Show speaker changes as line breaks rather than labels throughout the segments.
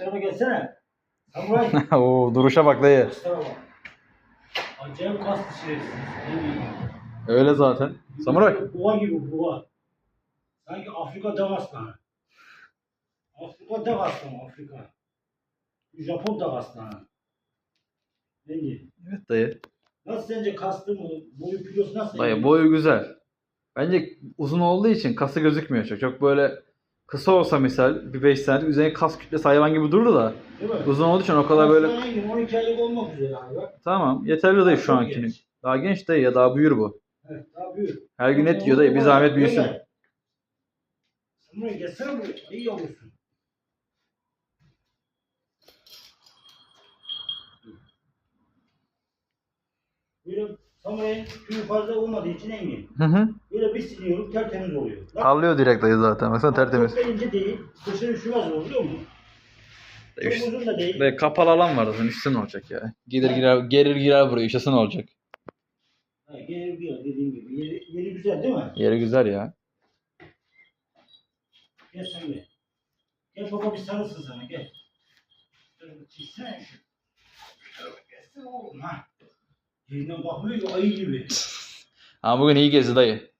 tarafa gelsene. Samuray.
Oo duruşa bak dayı.
Şu tarafa. Acayip. Ne bileyim.
Öyle zaten. Samuray.
Boğa gibi boğa. Sanki Afrika dev aslanı. Afrika dev aslanı Afrika. Japon dev aslanı. Rengi.
Evet dayı.
Nasıl sence kastı mı? Boyu kilosu nasıl?
Dayı boyu güzel. Bence uzun olduğu için kası gözükmüyor çok. Çok böyle kısa olsa misal bir 5 cm üzerine kas kütlesi hayvan gibi durdu da
Değil mi?
uzun olduğu için o kadar böyle
Aslan rengi 12 aylık olmak üzere abi bak.
tamam yeterli dayı şu
Çok
ankinin.
genç.
Daha genç dayı ya daha büyür bu.
Evet daha büyük.
Her gün et yiyor dayı bir zahmet büyüsün.
Sen buraya gelsene buraya. İyi yavrusun. Böyle samurayın tüyü fazla olmadığı için engin.
Hı hı.
Böyle bir siliyorum tertemiz oluyor. Bak,
Parlıyor direkt dayı zaten. Baksana tertemiz.
Çok da ince değil. Dışarı üşümez o biliyor musun? Çok
Üst-
uzun da değil.
Ve kapalı alan var zaten üstten olacak ya. Gelir girer, gelir girer buraya üşüsen olacak.
Ha, Yeri bir dediğim gibi. Yeri, yeri güzel değil mi?
Yeri güzel ya.
Gel sen gel. Gel baba bir sarılsın sana gel. Çizsene şu. Gelsene oğlum ha. Yerinden bakmıyor ki ayı gibi.
Ama bugün iyi gezdi dayı.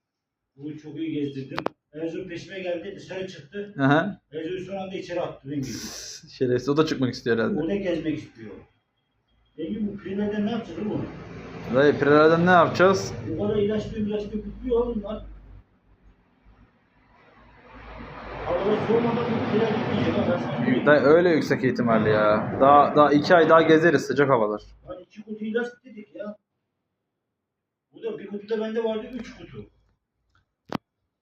Bunu çok iyi gezdirdim. Erzurum peşime geldi dışarı çıktı.
Hı hı.
Erzurum son anda içeri attı benim gibi.
Şerefsiz o da çıkmak istiyor herhalde.
O da gezmek istiyor. Benim bu pirelerden ne yapacağız oğlum?
Dayı pirelerden ne yapacağız?
Bu kadar ilaçlı ilaçlı bitmiyor oğlum lan. Havada soğumadan bu pireler bitmeyecek ha ben sana söyleyeyim.
Dayı öyle yüksek ihtimalle ya. Daha daha iki ay daha gezeriz sıcak havalar.
Hani iki kutu ilaç dedik ya. Bu da bir kutu da bende vardı üç kutu.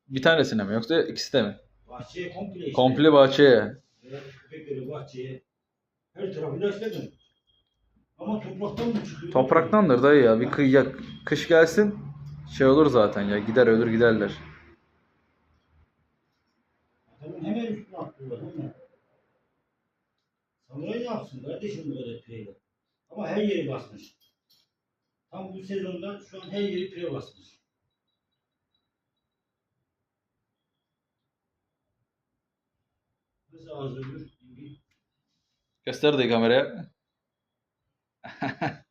Bir tanesine mi yoksa ikisi de mi?
Bahçeye komple işte.
Komple bahçeye.
Evet, köpekleri bahçeye. Her tarafı ilaçladım. Ama topraktan mı çıkıyor?
Topraktandır dayı ya. Bir ya, kış gelsin şey olur zaten ya. Gider ölür giderler.
Adamın hemen üstüne attılar hemen. Samuray ne yapsın kardeşim kadar pireyle? Ama her yeri basmış. Tam bu sezonda şu an her yeri pire basmış. Nasıl ağzı ölür?
Göster kameraya.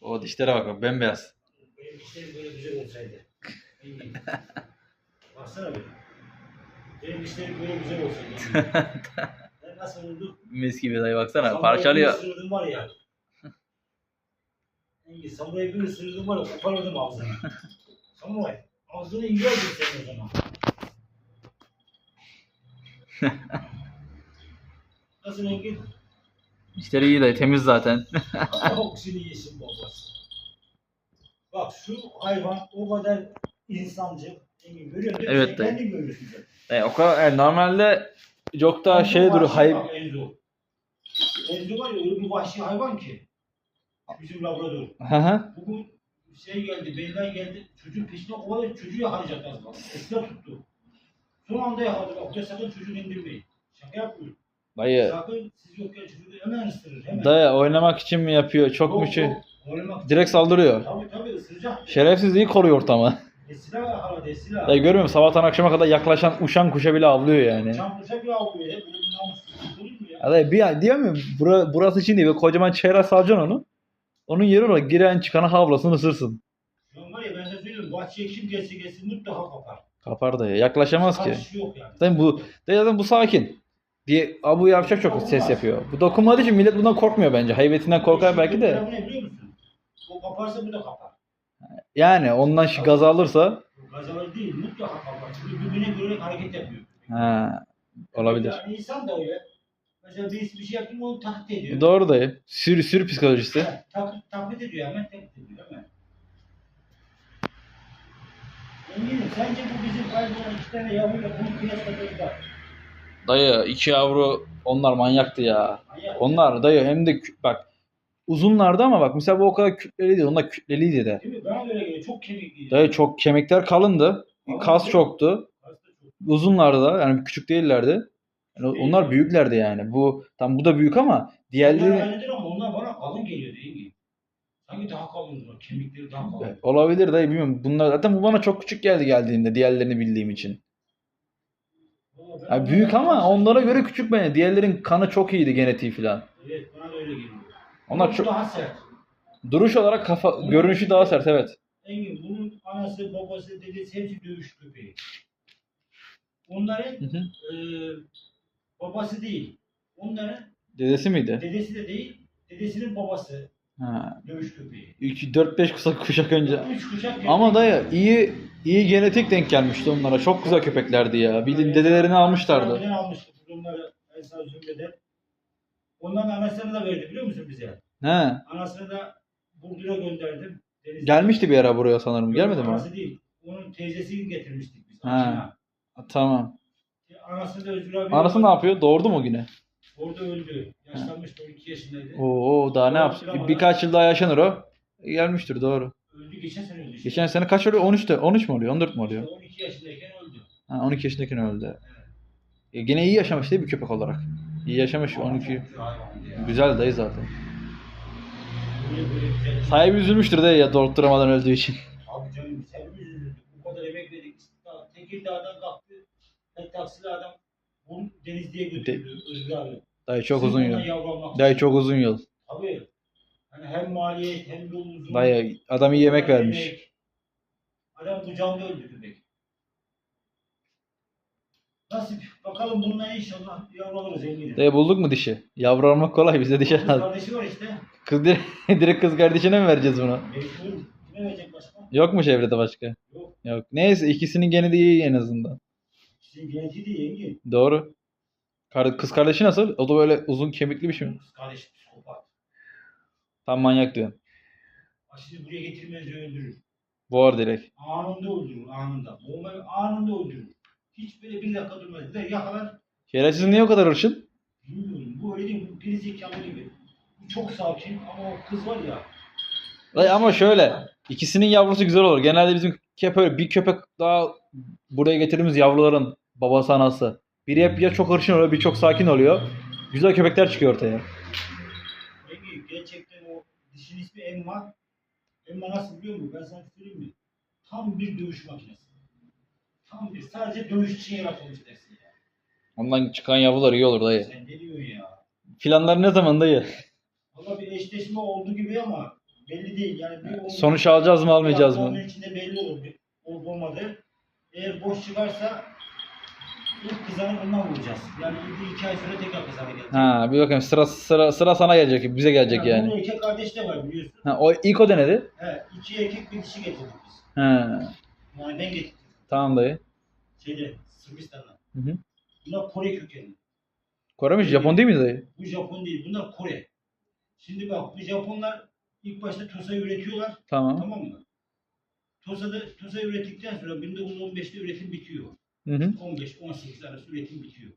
o dişlere bak bembeyaz.
Benim dişlerim böyle güzel olsaydı. Baksana bir. Benim dişlerim böyle güzel olsaydı. nasıl oldu?
Mis gibi dayı baksana parçalıyor.
Bir ısırdım var ya. İyi, Samurayı bir ısırdım var ya ağzını. Samuray, ağzını yiyordun sen o zaman. Nasıl Engin?
Dişleri iyi dayı temiz zaten.
Çok seni yesin babası. Bak şu hayvan o kadar insancıl. Engin görüyor musun?
Evet dayı.
görüyorsun.
E, o kadar yani normalde çok daha şey
Enzo
duruyor.
vahşi
Hay
bak, Enzo. Enzo var ya öyle bir vahşi hayvan ki. Bizim labrador.
Hı hı.
Bugün şey geldi, Beyler geldi. Çocuğun peşine kovalayıp çocuğu yakalayacak az kaldı. Esna tuttu. Son anda yakaladı. Bak ya sakın çocuğu indirmeyin. Şaka yapmıyorum.
Dayı.
Sakın siz yokken çocuğu hemen ısırır. Hemen.
Dayı oynamak için mi yapıyor? Çok
Yok,
mu şey?
yok. Oynamak-
Direkt saldırıyor.
Tabii tabii ısıracak.
Şerefsiz iyi koruyor ortamı.
Esra yakaladı Esra.
Dayı görüyor musun? Sabahtan akşama kadar yaklaşan uçan kuşa bile avlıyor yani.
Çampuşa bir avlıyor namussuzluk olur mu ya?
Ya dayı bir diyor mu? Bura, burası için değil. Böyle kocaman çevre salacaksın onu. Onun yeri olarak giren çıkana havlasın ısırsın.
Şu an var ya ben size söylüyorum. Bahçeye kim gelse gelsin mutlaka kapar.
Kapar dayı. Yaklaşamaz ki.
Karşı yok yani.
Zaten bu, dayı zaten bu sakin. Diye abu yapacak çok ses yapıyor. Bu dokunmadığı için millet bundan korkmuyor bence. Haybetinden korkar belki de.
Tarafı Ne biliyor musun? O kaparsa bu da kapar.
Yani ondan şu gaz alırsa
Gazalar değil mutlaka kapar. Çünkü birbirine göre hareket yapıyor.
ha, olabilir.
Yani insan da öyle. Mesela birisi bir şey yaptı mı onu taklit ediyor.
Doğru dayı. Sür, sür psikolojisi.
Ha, tak, taklit ediyor hemen taklit ediyor hemen. Eminim sence bu bizim kaybolan iki tane yavruyla bunu kıyasladığında
Dayı 2 yavru onlar manyaktı ya.
manyak
Onlar dayı hem de kü- bak uzunlardı ama bak mesela bu o kadar kütleli değil. Onlar kütleliydi de.
değil mi? Bana göre geliyor. Çok kemikli.
Dayı çok kemikler kalındı. Kas çoktu.
Kas da çok.
Uzunlardı da yani küçük değillerdi. Yani onlar büyüklerdi yani. Bu tam bu da büyük ama
Onlar
diğerleri
aynıdır ama onlar bana kalın geliyor değil mi? Sanki daha kalın var. Kemikleri daha kalın.
olabilir dayı bilmiyorum. Bunlar zaten bu bana çok küçük geldi geldiğinde diğerlerini bildiğim için.
Valla Vallahi ben
Ya büyük ama onlara göre küçük bence. Diğerlerin kanı çok iyiydi genetiği falan.
Evet bana da öyle geliyor.
Onlar
Bu
çok
daha sert.
duruş olarak kafa görünüşü daha sert evet.
Engin bunun anası, babası, dedesi hepsi dövüş köpeği. Onların
Hı hı.
e, babası değil. Onların
Dedesi miydi?
dedesi de değil. Dedesinin babası
Ha.
dövüş köpeği.
2 4 5 kuşak kuşak önce.
Üç kuşak
Ama dayı iyi iyi genetik denk gelmişti onlara. Çok güzel köpeklerdi ya. Bildiğin dedelerini almışlardı.
Harbiden almıştık biz onları Ensar Zümre'de. Ondan anasını da verdi biliyor musun bize?
He.
Anasını da Burdur'a gönderdim. Deniz-
Gelmişti bir ara buraya sanırım. Gelmedi mi?
Anası değil. Onun teyzesini getirmiştik biz.
Ha.
Aşina.
Tamam.
Anası da Özgür abi.
Anası ne yapıyor? Doğurdu mu yine?
Orada öldü. Yaşlanmıştı 12 yaşındaydı.
Oo daha ne yapsın? Birkaç yıl daha yaşanır o. Gelmiştir doğru.
Öldü geçen sene öldü. işte.
Geçen sene kaç oluyor? 13'te 13 mü oluyor? 14 mü oluyor?
12 yaşındayken öldü.
Ha, 12 yaşındayken öldü. E, gene iyi yaşamış değil mi köpek olarak? İyi yaşamış 12.
Çok güzel
dayı zaten.
Böyle böyle güzel.
Sahibi üzülmüştür dayı ya doğurtturamadan öldüğü için.
Abi canım sen mi üzüldün? Bu kadar emek verdik. Tekirdağ'dan kalktı. Tek taksili adam bunu Denizli'ye götürdü Özgür abi.
Dayı çok
Sırf
uzun
ondan
yol.
yavru almak
Dayı çok uzun yol.
Abi. Hani hem maliyet hem yol uzun.
Dayı adam iyi yemek vermiş.
Yemek. Adam kucağında öldü köpek. Nasip. Bakalım bununla inşallah yavru alırız Engin'i.
Dayı bulduk mu dişi? Yavru almak kolay bizde dişi lazım.
kardeşi var işte.
Kız direkt, direkt kız kardeşine mi vereceğiz bunu?
Mecbur. Kime verecek başka?
Yok mu çevrede başka?
Yok.
Yok. Neyse ikisinin geni de iyi en azından.
Sizin genetiği değil Engin.
Doğru. Kar- kız kardeşi nasıl? O da böyle uzun kemikli bir şey mi?
Kız kardeşi psikopat.
Tam manyak diyorsun.
Aşırı buraya getirmez öldürür.
Boğar direkt.
Anında öldürür. Anında. Boğmayı anında öldürür. Hiç böyle bir dakika durmaz. De yakalar.
Şerefsiz niye o kadar hırçın?
Bilmiyorum. Bu öyle değil. Bu geri zekalı gibi. Bu çok sakin ama o kız var ya.
Dayı ama şöyle. İkisinin yavrusu güzel olur. Genelde bizim hep öyle bir köpek daha buraya getirdiğimiz yavruların babası anası. Biri hep ya çok hırçın oluyor, bir çok sakin oluyor. Güzel köpekler çıkıyor ortaya.
Peki gerçekten o dişin ismi Emma. Emma nasıl biliyor musun? Ben sana söyleyeyim mi? Tam bir dövüş makinesi. Tam bir. Sadece dövüş için yaratılmış dersin ya.
Ondan çıkan yavrular iyi olur dayı.
Sen ne diyorsun ya?
Planlar ne zaman dayı?
Valla bir eşleşme oldu gibi ama belli değil. Yani bir
Sonuç alacağız mı almayacağız mı?
Onun içinde belli olur. Olup olmadı. Eğer boş çıkarsa ilk kızanı bundan vuracağız. Yani bir iki ay sonra tekrar kızana gelecek.
Ha bir bakayım sıra sıra sıra sana gelecek, bize gelecek
Bunun
yani.
erkek kardeş de var biliyorsun.
Ha o ilk o denedi.
He, iki erkek bir dişi getirdik biz.
Ha
Yani ben getirdim.
tamam dayı.
Şeyde, Sırbistan'dan.
Hı hı.
Bunlar Kore kökenli.
Koremiş Japon değil mi dayı?
Bu Japon değil, bunlar Kore. Şimdi bak bu Japonlar ilk başta TOSA üretiyorlar.
Tamam.
Tamam mı? TOSA'da TOSA ürettikten sonra 1915'te üretim bitiyor.
Hı hı.
15-18 arası üretim bitiyor.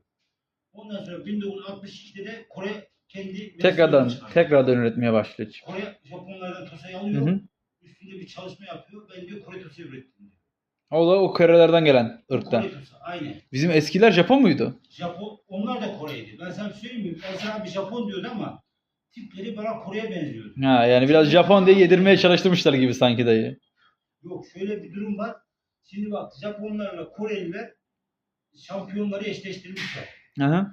Ondan sonra 1962'de de Kore kendi
Tekrardan
çıkarıyor.
tekrardan üretmeye başlıyor.
Kore Japonlardan TOSA'yı
Hı
alıyor.
hı.
Üstünde bir çalışma yapıyor. Ben diyor Kore TOSA ürettim diyor.
O da o Korelerden gelen ırktan.
Kore TOSA aynen.
Bizim eskiler Japon muydu?
Japon, onlar da Kore'ydi. Ben sana bir söyleyeyim mi? Ben sana bir Japon diyordu ama tipleri bana Kore'ye benziyordu.
Ha yani biraz Japon diye yedirmeye çalıştırmışlar gibi sanki dayı.
Yok şöyle bir durum var. Şimdi bak Japonlarla Koreliler şampiyonları eşleştirmişler.
Aha.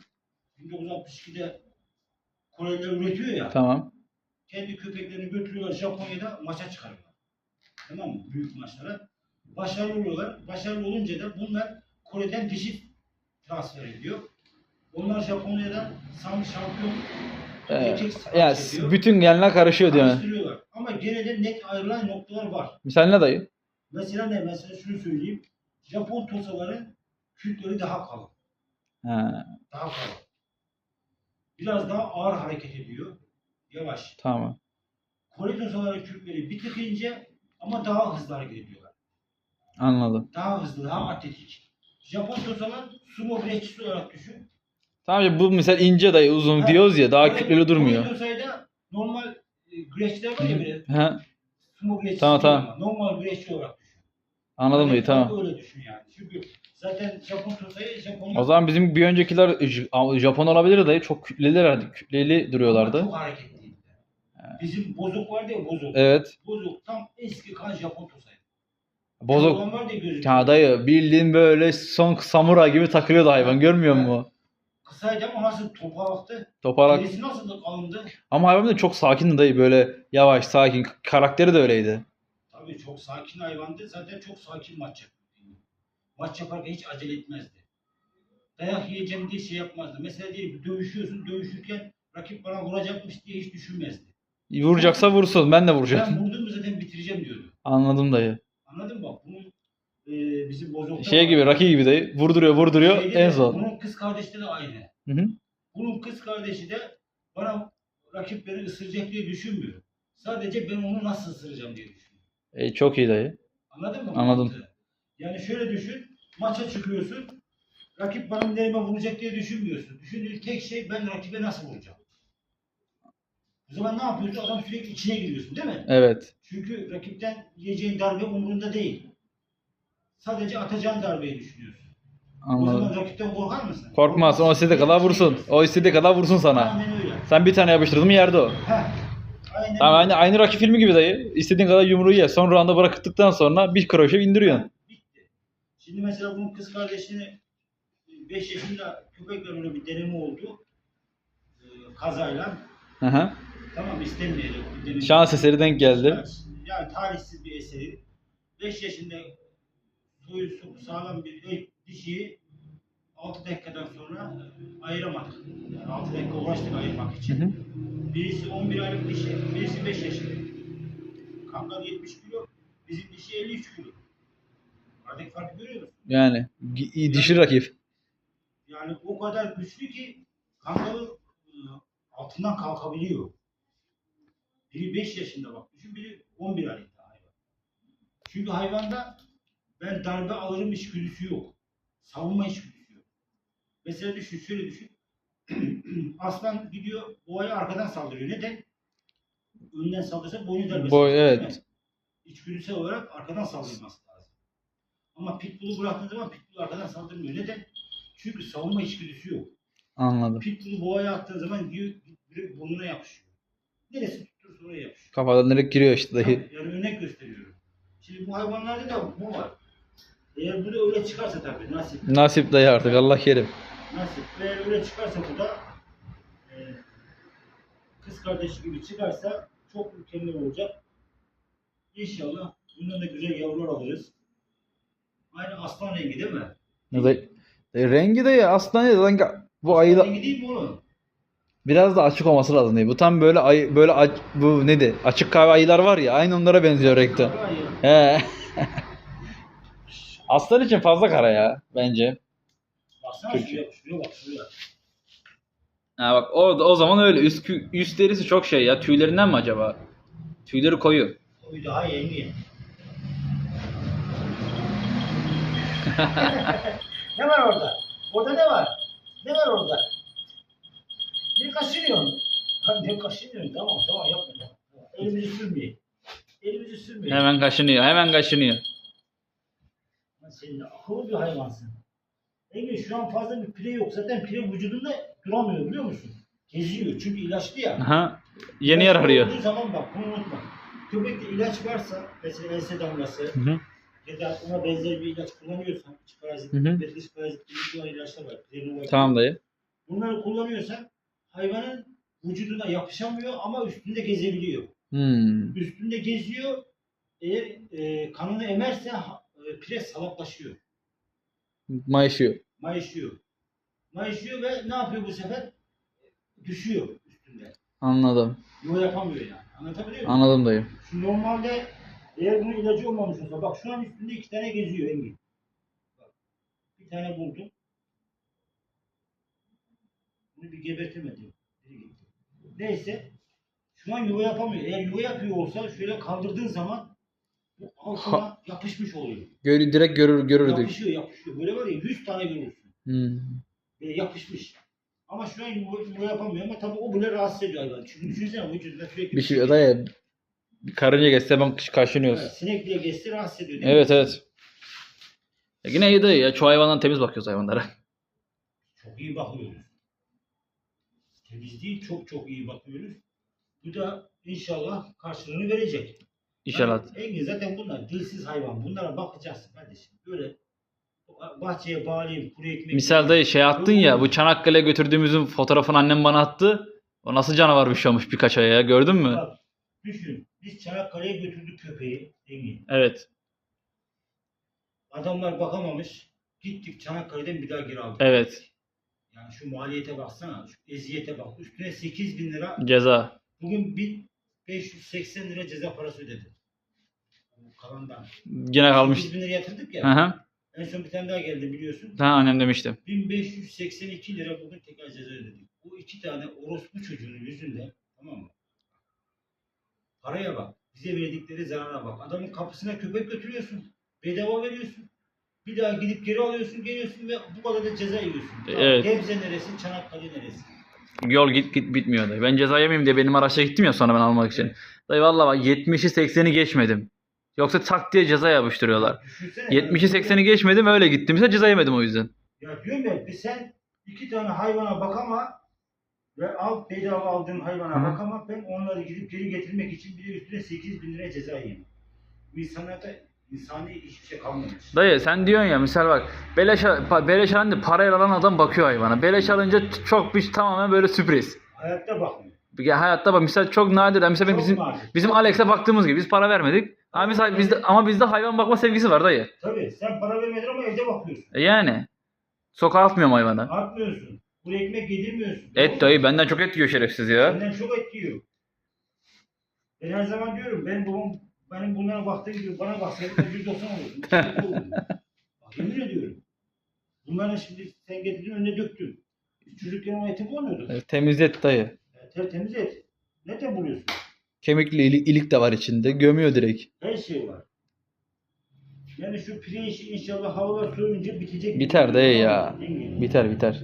1962'de Koreliler üretiyor ya.
Tamam.
Kendi köpeklerini götürüyorlar Japonya'da maça çıkarıyorlar. Tamam mı? Büyük maçlara. Başarılı oluyorlar. Başarılı olunca da bunlar Kore'den dişi transfer ediyor. Onlar Japonya'da sam şampiyon
Ee, yani
transfer ediyor.
bütün genler karışıyor diyor.
Ama gene de net ayrılan noktalar var.
Misal ne dayı?
Mesela ne? Mesela şunu söyleyeyim. Japon tosaların kültleri daha kalın.
Ha,
Daha kalın. Biraz daha ağır hareket ediyor. Yavaş.
tamam.
Kore tosaları kültleri bir tık ince ama daha hızlı hareket ediyorlar.
Anladım.
Daha hızlı, daha atletik. Japon tosalar sumo güreşçisi olarak düşün.
Tamam ya bu misal ince dayı uzun
Ha,
diyoruz ya daha kütleli durmuyor.
Kore tosayı da normal e, güreşçiler var ya böyle sumo güreşçisi
Tamam, tamam.
ama normal güreşçi olarak düşün.
Anladım dayı tamam.
Öyle düşün yani. Çünkü zaten Japon tosayı Japonlar
O zaman bizim bir öncekiler J- Japon olabilir dayı. Çok kütleli, kütleli duruyorlardı.
Çok hareketliydi. Bizim bozuk vardı ya bozuk.
Evet.
Bozuk tam eski kan Japon tosaydı.
Bozuk.
Hayvan var diye gözüküyor.
Ya dayı bildiğin böyle son samuray gibi takılıyordu hayvan görmüyor musun?
Kısaydı ama nasıl topaktı.
Toparak.
Derisi nasıl da kalındı.
Ama hayvan da çok sakindi dayı böyle yavaş sakin. Karakteri de öyleydi.
Tabii çok sakin hayvandı. Zaten çok sakin maç yapıyordu. Maç yaparken hiç acele etmezdi. Dayak yiyeceğim diye şey yapmazdı. Mesela diyelim dövüşüyorsun, dövüşürken rakip bana vuracakmış diye hiç düşünmezdi.
Vuracaksa vursun ben de vuracağım.
Ben vurdum mu zaten bitireceğim diyordu.
Anladım dayı.
Anladın mı? Bak bunu e, bizim bozokta
Şey gibi Rocky gibi dayı. Vurduruyor vurduruyor
Şeyde
en
de,
son.
Bunun kız kardeşi de aynı.
Hı hı.
Bunun kız kardeşi de bana rakip beni ısıracak diye düşünmüyor. Sadece ben onu nasıl ısıracağım diye düşünüyor.
E, çok iyi dayı.
Anladın mı?
Anladım.
mantığı? Yani şöyle düşün. Maça çıkıyorsun. Rakip bana nereme vuracak diye düşünmüyorsun. Düşündüğün tek şey ben rakibe nasıl vuracağım. O zaman ne yapıyorsun? Adam sürekli içine giriyorsun değil mi?
Evet.
Çünkü rakipten yiyeceğin darbe umurunda değil. Sadece atacağın darbeyi düşünüyorsun. O
Anladım.
zaman rakipten korkar mısın?
Korkmaz. O istediği kadar vursun. O istediği kadar vursun sana.
Aynen öyle.
Sen bir tane yapıştırdın mı yerde o.
Heh. Aynen
Tamam, aynı, aynı Rocky filmi gibi dayı. İstediğin kadar yumruğu ye. Son rounda bıraktıktan sonra bir kroşe indiriyorsun.
Bitti. Şimdi mesela bunun kız kardeşini 5 yaşında köpekle öyle bir deneme oldu. Ee, kazayla.
Hı hı.
Tamam istenmeyelim. bir deneme.
Şans eseri denk geldi.
Yani talihsiz bir eseri. 5 yaşında soyu sağlam bir dişiyi 6 dakikadan sonra ayıramadık. Yani 6 dakika uğraştık ayırmak
Hı
için.
hı.
Birisi 11 aylık dişi, birisi 5 yaşında. Kangal 70 kilo, bizim dişi 53 kilo. Aradaki farkı görüyor musun?
Yani dişi rakip.
Yani o kadar güçlü ki kangalı e, altından kalkabiliyor. Biri 5 yaşında bak düşün, biri 11 aylık hayvan. Çünkü hayvanda ben darbe alırım içgüdüsü yok. Savunma içgüdüsü. Mesela düşün, şöyle düşün. Aslan gidiyor boğaya arkadan saldırıyor. Neden? Önden saldırsa boynu darbesi.
Boy, evet.
İçgüdüsel olarak arkadan saldırması lazım. Ama pitbull'u bıraktığın zaman pitbull arkadan saldırmıyor. Neden? Çünkü savunma içgüdüsü yok.
Anladım.
Pitbull'u boğaya attığın zaman diyor, direkt burnuna yapışıyor. Neresi tutturursa oraya yapışıyor.
Kafadan direkt giriyor işte dayı.
Yani örnek gösteriyorum. Şimdi bu hayvanlarda da bu var. Eğer bu da öyle çıkarsa tabii nasip.
Nasip dayı artık Allah kerim.
Nasip. Eğer öyle çıkarsa bu da e, kız kardeşi gibi çıkarsa çok mükemmel olacak. İnşallah bundan da güzel yavrular alırız. Aynı aslan rengi değil mi?
Ne dayı? Dayı rengi dayı aslan ya sanki bu ayı da
Rengi değil mi oğlum?
biraz da açık olması lazım dayı. Bu tam böyle ay böyle aç- bu neydi? Açık kahve ayılar var ya aynı onlara benziyor renkten.
Hayır.
He. Aslan için fazla kara ya bence.
Baksana
Peki.
şuraya, şuraya bak şuraya.
Ha bak o, o zaman öyle üst, kü- üst derisi çok şey ya tüylerinden mi acaba? Tüyleri koyu.
O daha yeni. ne var orada? Orada ne var? Ne var orada? Ne kaşınıyorsun? Ha, ne kaşınıyorsun? Tamam tamam yapma. tamam. Elimizi sürmeyin. Elimizi sürmeyin.
Hemen kaşınıyor hemen kaşınıyor.
Lan Sen de akıllı bir hayvansın. Engin şu an fazla bir pire yok. Zaten pire vücudunda duramıyor biliyor musun? Geziyor. Çünkü ilaçlı ya.
Aha. Yeni yer arıyor.
Olduğu zaman bak bunu unutma. Köpekte ilaç varsa mesela ense damlası
Hı hı.
ya da ona benzer bir ilaç kullanıyorsan iç parazit ve dış parazit gibi kullanılan ilaçlar var. Prenova
Tamam dayı.
Bunları kullanıyorsan hayvanın vücuduna yapışamıyor ama üstünde gezebiliyor.
Hmm.
Üstünde geziyor. Eğer e, kanını emerse e, pire salaklaşıyor.
Mayışıyor.
Mayışıyor. Mayışıyor ve ne yapıyor bu sefer? Düşüyor üstünde.
Anladım.
Yuva yapamıyor yani. Anlatabiliyor muyum?
Anladım dayı.
Şu normalde eğer bunun ilacı olmamış olsa bak şu an üstünde iki tane geziyor Engin. Bak, bir tane buldum. Bunu bir gebertemedim. Biri gitti. Neyse. Şu an yuva yapamıyor. Eğer yuva yapıyor olsa şöyle kaldırdığın zaman bu altına yapışmış oluyor.
Gör, direkt görür görürdük.
Yapışıyor yapışıyor. Böyle var ya 100 tane görürsün.
Hmm.
Böyle yapışmış. Ama şu an yuva yapamıyor ama tabii o bile rahatsız ediyor hayvan. Çünkü düşünsene vücudunda sürekli
Bir şey dayı bir karınca geçse ben kaşınıyoruz.
Evet, sinek diye geçse rahatsız ediyor değil mi?
Evet evet. Ya yine iyi dayı ya. Çoğu hayvandan temiz bakıyoruz hayvanlara.
Çok iyi bakıyoruz. Temiz değil, çok çok iyi bakıyoruz. Bu da inşallah karşılığını verecek.
İnşallah.
Engin zaten bunlar dilsiz hayvan. Bunlara bakacaksın kardeşim. Böyle bahçeye bağlayayım kuru ekmek.
Misal dayı şey attın ya bu Çanakkale'ye götürdüğümüzün fotoğrafını annem bana attı. O nasıl canavar bir şey olmuş birkaç aya ya gördün mü?
Bak, düşün. Biz Çanakkale'ye götürdük köpeği. Engin.
Evet.
Adamlar bakamamış. Gittik Çanakkale'den bir daha geri aldık.
Evet.
Yani şu maliyete baksana. Şu eziyete bak. Üstüne 8 bin lira.
Ceza.
Bugün 1580 lira ceza parası ödedi. Kalandan.
Yine kalmış.
8 bin lira yatırdık
Hı
ya.
hı.
En son bir tane daha geldi biliyorsun.
Ha annem demişti.
1582 lira bugün tekrar ceza ödedik. Bu iki tane orospu çocuğunun yüzünden tamam mı? Paraya bak. Bize verdikleri zarara bak. Adamın kapısına köpek götürüyorsun. Bedava veriyorsun. Bir daha gidip geri alıyorsun, geliyorsun ve bu kadar da ceza yiyorsun. Tamam,
Evet.
Gebze neresi, Çanakkale neresi?
Yol git git bitmiyor dayı. Ben ceza yemeyeyim diye benim araçla gittim ya sonra ben almak için. Dayı valla bak 70'i 80'i geçmedim. Yoksa tak diye ceza yapıştırıyorlar.
Düşünsene.
70'i 80'i geçmedim öyle gittim. ise ceza yemedim o yüzden.
Ya diyorum ya bir sen iki tane hayvana bakama ve al bedava aldığın hayvana
Hı
bakama ben onları gidip geri getirmek için bir üstüne 8 bin lira ceza yiyeyim. İnsanlarda insani hiçbir şey kalmamış.
Dayı sen diyorsun ya misal bak beleş, beleş alınca parayla alan adam bakıyor hayvana. Beleş alınca çok bir tamamen böyle sürpriz.
Hayatta bakmıyor.
Ya hayatta bak misal çok nadir. Mesela
Çok
bizim
nadir.
bizim Alex'e baktığımız gibi biz para vermedik. Ama misal bizde ama bizde hayvan bakma sevgisi var dayı.
Tabii sen para vermedin ama evde bakıyorsun.
E yani sokağa atmıyorum hayvana.
Atmıyorsun. Kuru ekmek yedirmiyorsun.
Et dayı benden çok et yiyor şerefsiz ya.
Benden çok et yiyor. Ben her zaman diyorum benim babam benim bunlara baktığım gibi bana baksaydı ben 190 olurdum. Bir şey olurdum. Bak yemin ediyorum. Bunların şimdi sen getirdin önüne döktün. Çocukken o eti bulamıyorduk.
Evet, Temiz et dayı.
Tertemiz et. Nereden buluyorsun?
Kemikli ilik, ilik de var içinde. Gömüyor direkt.
Her şey var. Yani şu pire işi inşallah havalar soğuyunca bitecek.
Biter dayı ya. Biter biter.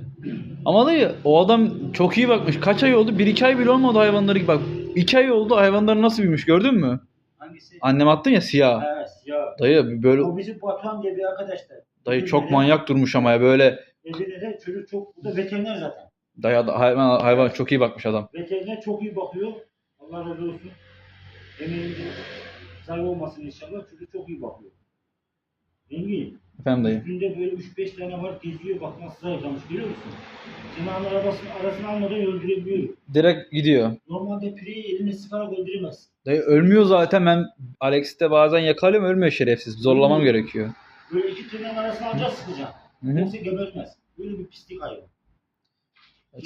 Ama dayı o adam çok iyi bakmış. Kaç ay oldu? 1-2 ay bile olmadı hayvanları gibi. Bak 2 ay oldu hayvanları nasıl büyümüş gördün mü?
Hangisi?
Annem attın ya siyah.
Ha, siyah.
Dayı böyle
O bizim Batuhan diye bir arkadaşlar.
dayı çok manyak durmuş ama ya böyle
Evde de çocuk çok, bu da veteriner zaten.
Dayı ad- hayvan, hayvan çok iyi bakmış adam.
Veteriner çok iyi bakıyor. Allah razı olsun. Emeğinde zayi olmasın inşallah. Çocuk çok iyi bakıyor. Engin,
Efendim dayı.
üstünde böyle 3-5 tane var geziyor bak nasıl zayıflamış görüyor musun? Cenahın arabasını, arasını almadan öldürebiliyor.
Direkt gidiyor.
Normalde pireyi eline sıkarak öldüremez.
Dayı ölmüyor zaten ben Alex'te bazen yakalıyorum ölmüyor şerefsiz. Zorlamam gerekiyor.
Böyle iki alacağız sıkacaksın.
Hı hı.
Yoksa gebertmez. Böyle bir pislik hayvan.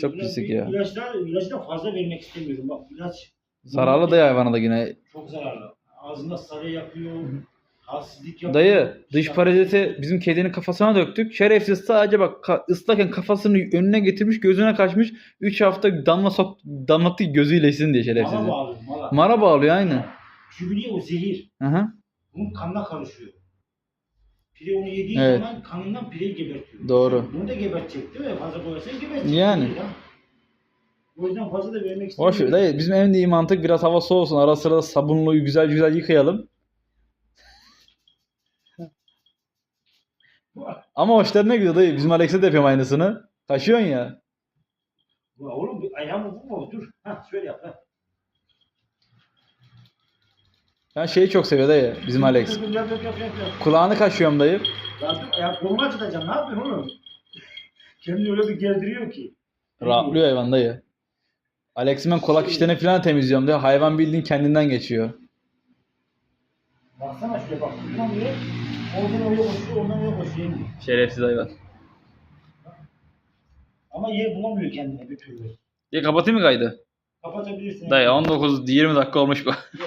Çok
İlaç-
pislik ya.
İlaçlar, ilacı da fazla vermek istemiyorum. Bak ilaç
Zararlı dayı hayvana da yine.
çok zararlı. Ağzında sarı yapıyor. Halsizlik yapıyor.
Dayı dış paraziti bizim kedinin kafasına döktük. Şerefsiz sadece bak ka- ıslakken kafasını önüne getirmiş gözüne kaçmış. 3 hafta damla sok damlattı gözüyle iyisin diye şerefsiz.
Mala bağlıyor mala.
Mara bağlıyor aynı.
Çünkü niye o zehir?
Hı hı.
Bunun kanına karışıyor. Pire onu yediği
Evet.
zaman kanından pireyi gebertiyor.
Doğru.
Bunu da gebertecek değil mi? Fazla koyarsan gebertecek.
Yani.
Ya. O yüzden fazla da vermek
Boş ver
istemiyorum.
dayı bizim en iyi mantık biraz hava soğusun. Ara sıra sabunlu güzel güzel yıkayalım. Ama hoşlarına gidiyor dayı. Bizim Alex'e de yapıyorum aynısını. Taşıyorsun ya.
Ya Oğlum bir ayağımı vurma dur. Ha şöyle yap. Ha.
Ben şeyi çok seviyor dayı bizim Alex.
Yap yap yap yap. yap.
Kulağını kaşıyorum dayı.
Ya kolumu acıtacağım. Ne yapıyorsun oğlum? Kendini öyle bir gerdiriyor ki.
Rahatlıyor hayvan dayı. Alex'in ben kulak işlerini falan temizliyorum diye hayvan bildiğin kendinden geçiyor.
Baksana şuraya bak. Duramıyor. Oradan oraya koşuyor, oradan oraya koşuyor. Yemiyor.
Şerefsiz hayvan.
Ama yer bulamıyor kendine bir türlü.
Ya kapatayım mı kaydı?
Kapatabilirsin.
Dayı 19-20 dakika olmuş bu.